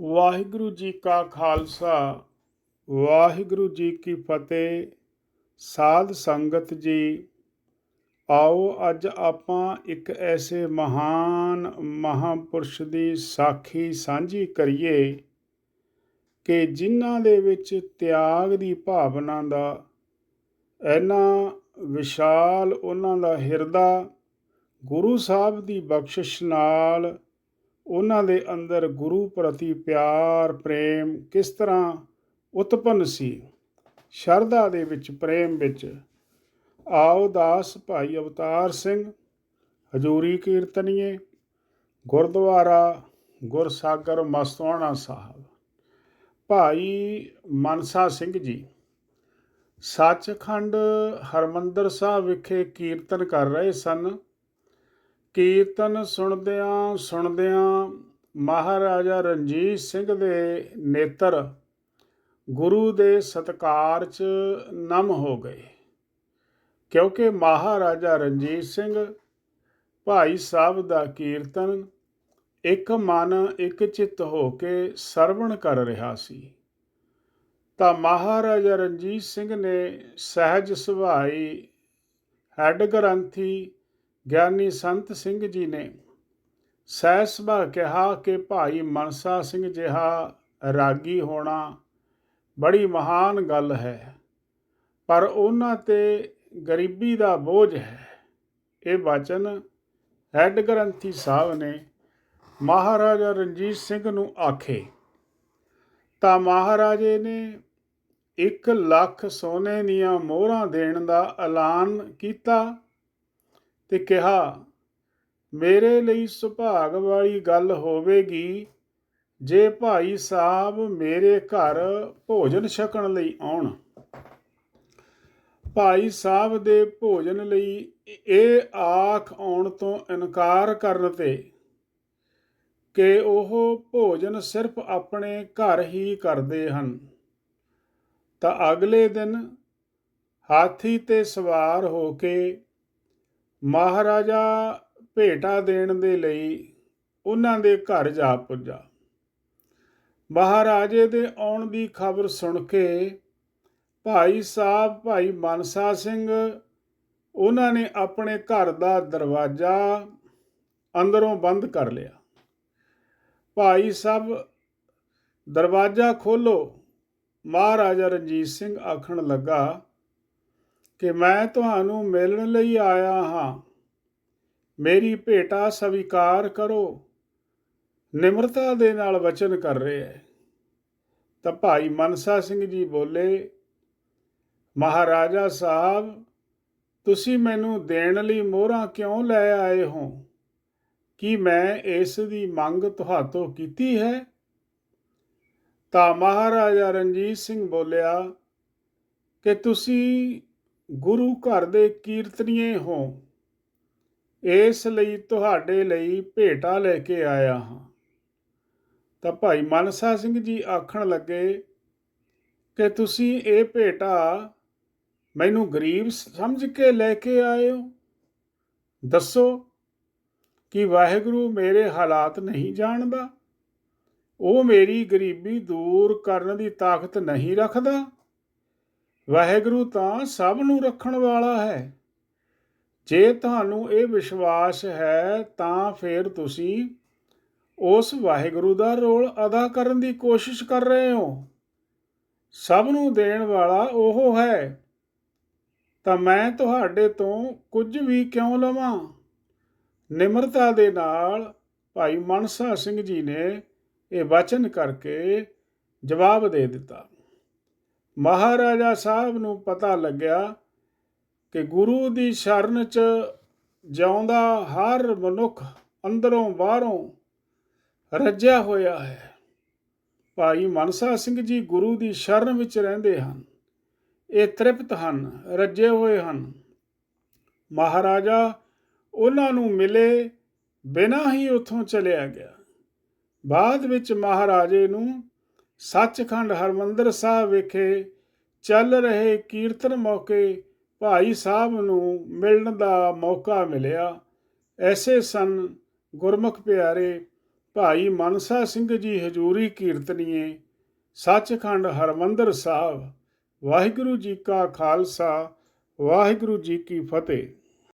ਵਾਹਿਗੁਰੂ ਜੀ ਕਾ ਖਾਲਸਾ, ਵਾਹਿਗੁਰੂ ਜੀ ਕੀ ਫਤਿਹ। ਸਾਧ ਸੰਗਤ ਜੀ, ਆਓ ਅੱਜ ਆਪਾਂ ਇੱਕ ਐਸੇ ਮਹਾਨ ਮਹਾਪੁਰਸ਼ ਦੀ ਸਾਖੀ ਸਾਂਝੀ ਕਰੀਏ ਕਿ ਜਿਨ੍ਹਾਂ ਦੇ ਵਿੱਚ ਤਿਆਗ ਦੀ ਭਾਵਨਾ ਦਾ ਐਨਾ ਵਿਸ਼ਾਲ ਉਹਨਾਂ ਦਾ ਹਿਰਦਾ ਗੁਰੂ ਸਾਹਿਬ ਦੀ ਬਖਸ਼ਿਸ਼ ਨਾਲ ਉਹਨਾਂ ਦੇ ਅੰਦਰ ਗੁਰੂ ਪ੍ਰਤੀ ਪਿਆਰ, ਪ੍ਰੇਮ ਕਿਸ ਤਰ੍ਹਾਂ ਉਤਪੰਨ ਸੀ? ਸ਼ਰਧਾ ਦੇ ਵਿੱਚ, ਪ੍ਰੇਮ ਵਿੱਚ। ਆਓ ਦਾਸ ਭਾਈ ਅਵਤਾਰ ਸਿੰਘ, ਹਜੂਰੀ ਕੀਰਤਨੀਏ, ਗੁਰਦੁਆਰਾ ਗੁਰਸਾਗਰ ਮਸਤਵਾਣਾ ਸਾਹਿਬ। ਭਾਈ ਮਨਸਾ ਸਿੰਘ ਜੀ, ਸੱਚਖੰਡ ਹਰਮੰਦਰ ਸਾਹਿਬ ਵਿਖੇ ਕੀਰਤਨ ਕਰ ਰਹੇ ਸਨ। ਕੀਰਤਨ ਸੁਣਦਿਆਂ ਸੁਣਦਿਆਂ ਮਹਾਰਾਜਾ ਰਣਜੀਤ ਸਿੰਘ ਦੇ ਨੇਤਰ ਗੁਰੂ ਦੇ ਸਤਕਾਰ 'ਚ ਨਮ ਹੋ ਗਏ। ਕਿਉਂਕਿ ਮਹਾਰਾਜਾ ਰਣਜੀਤ ਸਿੰਘ ਭਾਈ ਸਾਹਿਬ ਦਾ ਕੀਰਤਨ ਇੱਕ ਮਨ, ਇੱਕ ਚਿੱਤ ਹੋ ਕੇ ਸਰਵਣ ਕਰ ਰਿਹਾ ਸੀ, ਤਾਂ ਮਹਾਰਾਜਾ ਰਣਜੀਤ ਸਿੰਘ ਨੇ ਸਹਿਜ ਸੁਭਾਈ, ਹੈਡ ਗ੍ਰੰਥੀ ਗਿਆਨੀ ਸੰਤ ਸਿੰਘ ਜੀ ਨੇ ਸਹਿਸਭਾ ਕਿਹਾ ਕਿ ਭਾਈ ਮਨਸਾ ਸਿੰਘ ਜਿਹਾ ਰਾਗੀ ਹੋਣਾ ਬੜੀ ਮਹਾਨ ਗੱਲ ਹੈ, ਪਰ ਉਹਨਾਂ ਤੇ ਗਰੀਬੀ ਦਾ ਬੋਝ ਹੈ। ਇਹ ਵਚਨ ਹੈਡ ਗ੍ਰੰਥੀ ਸਾਹਿਬ ਨੇ ਮਹਾਰਾਜਾ ਰਣਜੀਤ ਸਿੰਘ ਨੂੰ ਆਖੇ। ਤਾਂ ਮਹਾਰਾਜੇ ਨੇ 1 ਲੱਖ ਸੋਨੇ ਦੀਆਂ ਮੋਹਰਾਂ ਦੇਣ ਦਾ ਐਲਾਨ ਕੀਤਾ ਤੇ ਕਿਹਾ, ਮੇਰੇ ਲਈ ਸੁਭਾਗ ਵਾਲੀ ਗੱਲ ਹੋਵੇਗੀ, ਜੇ ਭਾਈ ਸਾਹਿਬ ਮੇਰੇ ਘਰ ਭੋਜਨ ਛਕਣ ਲਈ ਆਉਣ। ਭਾਈ ਸਾਹਿਬ ਦੇ ਭੋਜਨ ਲਈ ਇਹ ਆਖ ਆਉਣ ਤੋਂ ਇਨਕਾਰ ਕਰਨ ਤੇ ਕਿ ਉਹ ਭੋਜਨ ਸਿਰਫ ਆਪਣੇ ਘਰ ਹੀ ਕਰਦੇ ਹਨ। ਤਾਂ ਅਗਲੇ ਦਿਨ ਹਾਥੀ ਤੇ ਸਵਾਰ ਹੋ ਕੇ ਮਹਾਰਾਜਾ ਭੇਟਾ ਦੇਣ ਦੇ ਲਈ ਉਹਨਾਂ ਦੇ ਘਰ ਜਾ ਪੁੱਜਾ। ਮਹਾਰਾਜੇ ਦੇ ਆਉਣ ਦੀ ਖਬਰ ਸੁਣ ਕੇ ਭਾਈ ਸਾਹਿਬ, ਭਾਈ ਮਨਸਾ ਸਿੰਘ, ਉਹਨਾਂ ਨੇ ਆਪਣੇ ਘਰ ਦਾ ਦਰਵਾਜ਼ਾ ਅੰਦਰੋਂ ਬੰਦ ਕਰ ਲਿਆ। ਭਾਈ ਸਾਹਿਬ, ਦਰਵਾਜ਼ਾ ਖੋਲੋ ਮਹਾਰਾਜਾ ਰਣਜੀਤ ਸਿੰਘ ਆਖਣ ਲੱਗਾ ਕਿ ਮੈਂ ਤੁਹਾਨੂੰ ਮਿਲਣ ਲਈ ਆਇਆ ਹਾਂ। ਮੇਰੀ ਭੇਟਾ ਸਵੀਕਾਰ ਕਰੋ। ਨਿਮਰਤਾ ਦੇ ਨਾਲ ਵਚਨ ਕਰ ਰਿਹਾ ਹੈ। ਤਾਂ ਭਾਈ ਮਨਸਾ ਸਿੰਘ ਜੀ ਬੋਲੇ, ਮਹਾਰਾਜਾ ਸਾਹਿਬ, ਤੁਸੀਂ ਮੈਨੂੰ ਦੇਣ ਲਈ ਮੋਹਰਾਂ ਕਿਉਂ ਲੈ ਆਏ ਹੋ? ਕੀ ਮੈਂ ਇਸ ਦੀ ਮੰਗ ਤੁਹਾਤੋਂ ਕੀਤੀ ਹੈ? ਤਾਂ ਮਹਾਰਾਜਾ ਰਣਜੀਤ ਸਿੰਘ ਬੋਲਿਆ, ਕਿ ਤੁਸੀਂ ਗੁਰੂ ਘਰ ਦੇ ਕੀਰਤਨੀਏ ਹੋ, ਇਸ ਲਈ ਤੁਹਾਡੇ ਲਈ ਭੇਟਾ ਲੈ ਕੇ ਆਇਆ ਹਾਂ। ਤਾਂ ਭਾਈ ਮਨਸਾ ਸਿੰਘ ਜੀ ਆਖਣ ਲੱਗੇ ਕਿ ਤੁਸੀਂ ਇਹ ਭੇਟਾ ਮੈਨੂੰ ਗਰੀਬ ਸਮਝ ਕੇ ਲੈ ਕੇ ਆਏ ਹੋ। ਦੱਸੋ ਕਿ ਵਾਹਿਗੁਰੂ ਮੇਰੇ ਹਾਲਾਤ ਨਹੀਂ ਜਾਣਦਾ, ਉਹ ਮੇਰੀ ਗਰੀਬੀ ਦੂਰ ਕਰਨ ਦੀ ਤਾਕਤ ਨਹੀਂ ਰੱਖਦਾ। ਵਾਹਿਗੁਰੂ ਤਾਂ ਸਭ ਨੂੰ ਰੱਖਣ ਵਾਲਾ ਹੈ। ਜੇ ਤੁਹਾਨੂੰ ਇਹ ਵਿਸ਼ਵਾਸ ਹੈ, ਤਾਂ ਫਿਰ ਤੁਸੀਂ ਉਸ ਵਾਹਿਗੁਰੂ ਦਾ ਰੋਲ ਅਦਾ ਕਰਨ ਦੀ ਕੋਸ਼ਿਸ਼ ਕਰ ਰਹੇ ਹੋ। ਸਭ ਨੂੰ ਦੇਣ ਵਾਲਾ ਉਹ ਹੈ। ਤਾਂ ਮੈਂ ਤੁਹਾਡੇ ਤੋਂ ਕੁਝ ਵੀ ਕਿਉਂ ਲਵਾਂ? ਨਿਮਰਤਾ ਦੇ ਨਾਲ ਭਾਈ ਮਨਸਾ ਸਿੰਘ ਜੀ ਨੇ ਇਹ ਵਚਨ ਕਰਕੇ ਜਵਾਬ ਦੇ ਦਿੱਤਾ। ਮਹਾਰਾਜਾ ਸਾਹਿਬ ਨੂੰ ਪਤਾ ਲੱਗਿਆ ਕਿ ਗੁਰੂ ਦੀ ਸ਼ਰਨ 'ਚ ਜਿਉਂਦਾ ਹਰ ਮਨੁੱਖ ਅੰਦਰੋਂ ਬਾਹਰੋਂ ਰੱਜਿਆ ਹੋਇਆ ਹੈ। ਭਾਈ ਮਨਸਾ ਸਿੰਘ ਜੀ ਗੁਰੂ ਦੀ ਸ਼ਰਨ ਵਿੱਚ ਰਹਿੰਦੇ ਹਨ। ਇਹ ਤ੍ਰਿਪਤ ਹਨ, ਰੱਜੇ ਹੋਏ ਹਨ। ਮਹਾਰਾਜਾ ਉਹਨਾਂ ਨੂੰ ਮਿਲੇ, ਬਿਨਾਂ ਹੀ ਉੱਥੋਂ ਚਲਿਆ ਗਿਆ। ਬਾਅਦ ਵਿੱਚ ਮਹਾਰਾਜੇ ਨੂੰ ਸੱਚਖੰਡ ਹਰਮੰਦਰ ਸਾਹਿਬ ਵਿਖੇ ਚੱਲ ਰਹੇ ਕੀਰਤਨ ਮੌਕੇ ਭਾਈ ਸਾਹਿਬ ਨੂੰ ਮਿਲਣ ਦਾ ਮੌਕਾ ਮਿਲਿਆ। ਐਸੇ ਸਨ ਗੁਰਮੁਖ ਪਿਆਰੇ ਭਾਈ ਮਨਸਾ ਸਿੰਘ ਜੀ ਹਜੂਰੀ ਕੀਰਤਨੀਏ, ਸੱਚਖੰਡ ਹਰਮੰਦਰ ਸਾਹਿਬ। ਵਾਹਿਗੁਰੂ ਜੀ ਕਾ ਖਾਲਸਾ, ਵਾਹਿਗੁਰੂ ਜੀ ਕੀ ਫਤਿਹ।